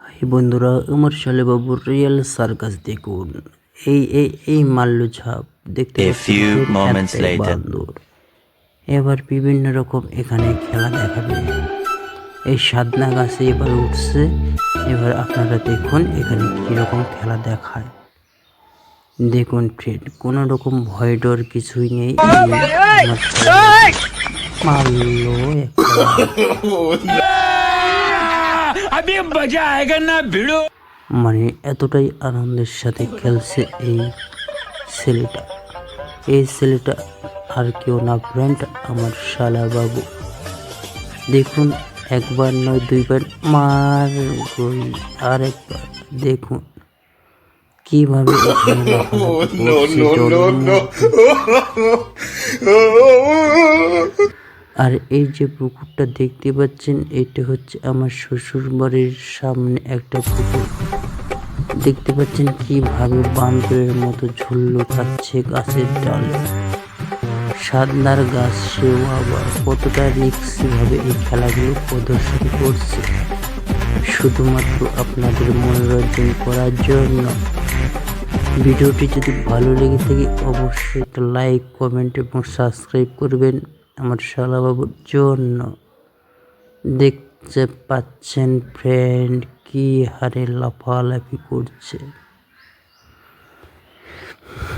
High বন্ধুরা আমার শালেবাবুর real circus দেখুন এই এই এই মাল্লু ছাপ দেখতে. বান্দর। এবার বিভিন্ন রকম এখানে খেলা দেখাবে এই সাদনা গাছে এবার উঠছে। এবার আপনারা দেখুন এখানে কীরকম খেলা দেখায়। দেখুন ফ্রেড কোনো রকম ভয় ডর কিছুই নেই। মানে এতটাই আনন্দের সাথে খেলছে এই ছেলেটা। এই ছেলেটা আর কেউ না ফ্রেন্ড আমার শালা বাবু দেখুন একবার নয় দুইবার মার গই আর একবার দেখুন কীভাবে। আর এই যে পুকুরটা দেখতে পাচ্ছেন এটা হচ্ছে আমার শ্বশুর বাড়ির সামনে একটা পুকুর। দেখতে পাচ্ছেন কীভাবে বান্দরের মতো ঝুল্লু খাচ্ছে গাছের ডালে। সাদনার গাছ সেও আবার কতটা রিক্সি ভাবে এই খেলাগুলো প্রদর্শন করছে। শুধুমাত্র আপনাদের মনোরঞ্জন করার জন্য। ভিডিওটি যদি ভালো লেগে থাকে, অবশ্যই একটা লাইক, কমেন্ট এবং সাবস্ক্রাইব করবেন আমার শালাবাবুর জন্য। দেখতে পাচ্ছেন ফ্রেন্ড কি হারে লাফালাফি করছে।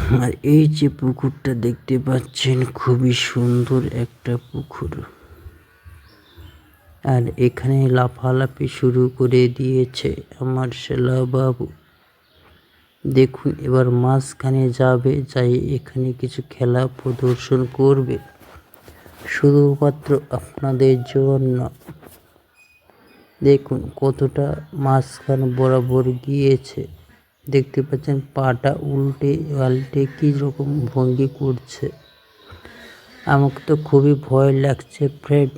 আর এই যে পুকুরটা দেখতে পাচ্ছেন, খুবই সুন্দর একটা পুকুর। আর এখানে লাফালাফি শুরু করে দিয়েছে আমার বাবু দেখুন, এবার মাঝখানে যাবে, যাই এখানে কিছু খেলা প্রদর্শন করবে। শুধুমাত্র আপনাদের জন্য। দেখুন, কতটা মাঝখান বরাবর গিয়েছে। দেখতে পাচ্ছেন পাটা উল্টে পাল্টে কী রকম ভঙ্গি করছে। আমাকে তো খুবই ভয় লাগছে ফ্রেন্ড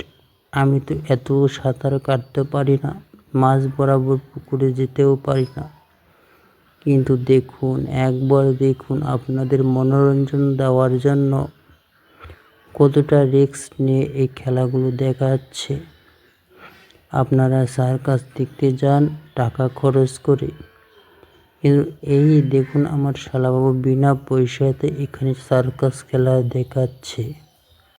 আমি তো এত সাঁতার কাটতে পারি না, মাছ বরাবর পুকুরে যেতেও পারি না। কিন্তু দেখুন, একবার দেখুন আপনাদের মনোরঞ্জন দেওয়ার জন্য কতটা রিস্ক নিয়ে এই খেলাগুলো দেখাচ্ছে। আপনারা সার্কাস দেখতে যান, টাকা খরচ করে। এই দেখুন আমার শালাবাবু বিনা পয়সাতে এখানে সার্কাস খেলা দেখাচ্ছে।